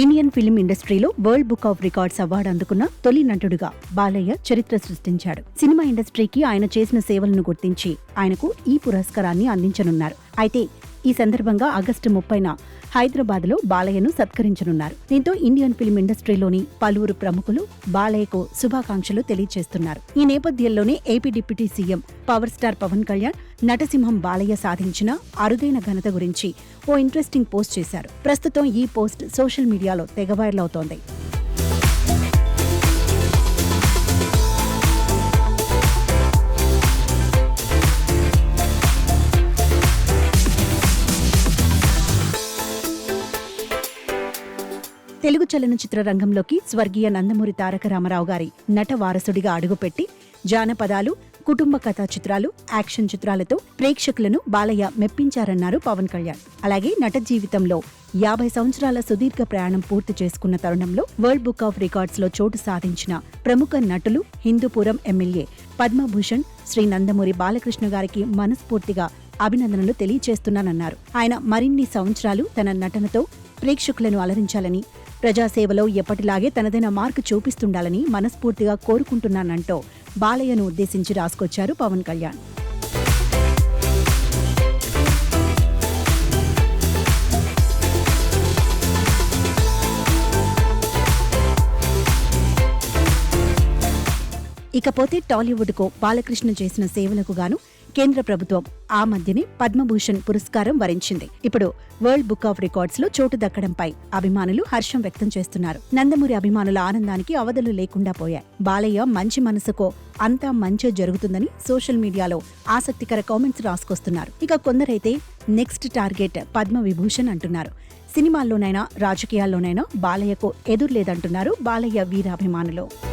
Indian film ఇండస్ట్రీలో world book of records award అందుకున్న తొలి నటుడుగా బాలయ్య చరిత్ర సృష్టించాడు. సినిమా ఇండస్ట్రీకి ఆయన చేసిన సేవలను గుర్తించి ఆయనకు ఈ పురస్కారాన్ని అందించనున్నారు. అయితే ఈ సందర్భంగా ఆగస్టు ముప్పైన హైదరాబాద్లో బాలయ్యను సత్కరించనున్నారు. దీంతో ఇండియన్ ఫిల్మ్ ఇండస్ట్రీలోని పలువురు ప్రముఖులు బాలయ్యకు శుభాకాంక్షలు తెలియజేస్తున్నారు ఈ నేపథ్యంలోనే AP deputy CM power star Pawan Kalyan నటసింహం Balayya సాధించిన అరుదైన ఘనత గురించి ఓ ఇంట్రెస్టింగ్ పోస్ట్ చేశారు. ప్రస్తుతం ఈ పోస్ట్ సోషల్ మీడియాలో తెగ తెలుగు చలనచిత్ర రంగంలోకి స్వర్గీయ నందమూరి తారక రామారావు గారి నట వారసుడిగా అడుగుపెట్టి జానపదాలు కుటుంబ కథా చిత్రాలు యాక్షన్ చిత్రాలతో ప్రేక్షకులను బాలయ్య మెప్పించారన్నారు పవన్ కళ్యాణ్. అలాగే నట జీవితంలో యాభై సంవత్సరాల సుదీర్ఘ ప్రయాణం పూర్తి చేసుకున్న తరుణంలో వరల్డ్ బుక్ ఆఫ్ రికార్డ్స్లో చోటు సాధించిన ప్రముఖ నటులు హిందూపురం ఎమ్మెల్యే పద్మభూషణ్ శ్రీ నందమూరి బాలకృష్ణ గారికి మనస్ఫూర్తిగా అభినందనలు తెలియజేస్తున్నానన్నారు ఆయన మరిన్ని సంవత్సరాలు తన నటనతో ప్రేక్షకులను అలరించాలని ప్రజాసేవలో ఎప్పటిలాగే తనదైన మార్కు చూపిస్తుండాలని మనస్ఫూర్తిగా కోరుకుంటున్నానంటూ బాలయ్యను ఉద్దేశించి రాసుకొచ్చారు పవన్ కళ్యాణ్. ఇకపోతే టాలీవుడ్కు బాలకృష్ణ చేసిన సేవలకు గాను కేంద్ర ప్రభుత్వం ఆ మధ్యనే పద్మభూషణ్ పురస్కారం వరించింది. ఇప్పుడు వరల్డ్ బుక్ ఆఫ్ రికార్డ్స్లో చోటు దక్కడంపై అభిమానులు హర్షం వ్యక్తం చేస్తున్నారు. నందమూరి అభిమానుల ఆనందానికి అవధులు లేకుండా పోయాయి. బాలయ్య మంచి మనసుకో అంతా మంచి జరుగుతుందని సోషల్ మీడియాలో ఆసక్తికర కామెంట్స్ రాసుకొస్తున్నారు. ఇక కొందరైతే నెక్స్ట్ టార్గెట్ పద్మ విభూషణ్ అంటున్నారు. సినిమాల్లోనైనా రాజకీయాల్లోనైనా బాలయ్యకు ఎదురులేదంటున్నారు బాలయ్య వీరాభిమానులు.